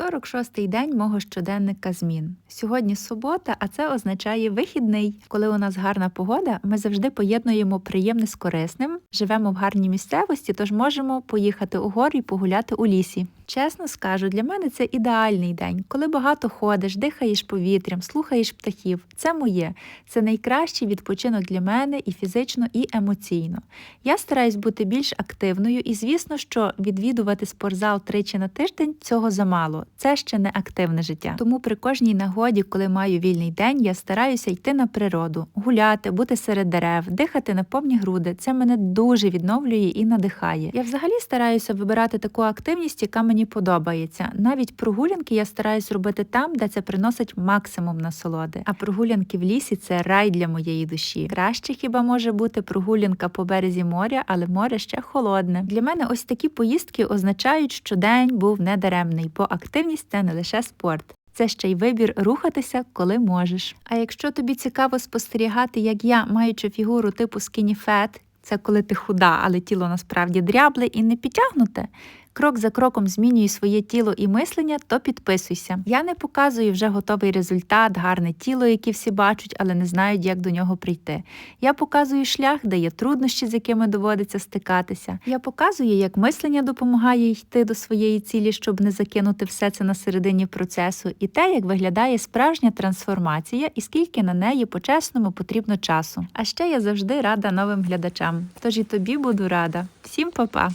46-й день мого щоденника змін. Сьогодні субота, а це означає вихідний. Коли у нас гарна погода, ми завжди поєднуємо приємне з корисним. Живемо в гарній місцевості, тож можемо поїхати у гори і погуляти у лісі. Чесно скажу, для мене це ідеальний день, коли багато ходиш, дихаєш повітрям, слухаєш птахів. Це моє. Це найкращий відпочинок для мене і фізично, і емоційно. Я стараюсь бути більш активною, і звісно, що відвідувати спортзал тричі на тиждень цього замало. Це ще не активне життя. Тому при кожній нагоді, коли маю вільний день, я стараюся йти на природу, гуляти, бути серед дерев, дихати на повні груди. Це мене дуже відновлює і надихає. Я взагалі стараюся вибирати таку активність, яка мені подобається. Навіть прогулянки я стараюсь робити там, де це приносить максимум насолоди. А прогулянки в лісі це рай для моєї душі. Краще хіба може бути прогулянка по березі моря, але море ще холодне. Для мене ось такі поїздки означають, що день був недаремний, бо активність це не лише спорт. Це ще й вибір рухатися, коли можеш. А якщо тобі цікаво спостерігати, як я, маючи фігуру типу fat, це коли ти худа, але тіло насправді дрябле і не підтягнуте, крок за кроком змінюю своє тіло і мислення, то підписуйся. Я не показую вже готовий результат, гарне тіло, яке всі бачать, але не знають, як до нього прийти. Я показую шлях, де є труднощі, з якими доводиться стикатися. Я показую, як мислення допомагає йти до своєї цілі, щоб не закинути все це на середині процесу, і те, як виглядає справжня трансформація, і скільки на неї по-чесному потрібно часу. А ще я завжди рада новим глядачам. Тож і тобі буду рада. Всім па-па!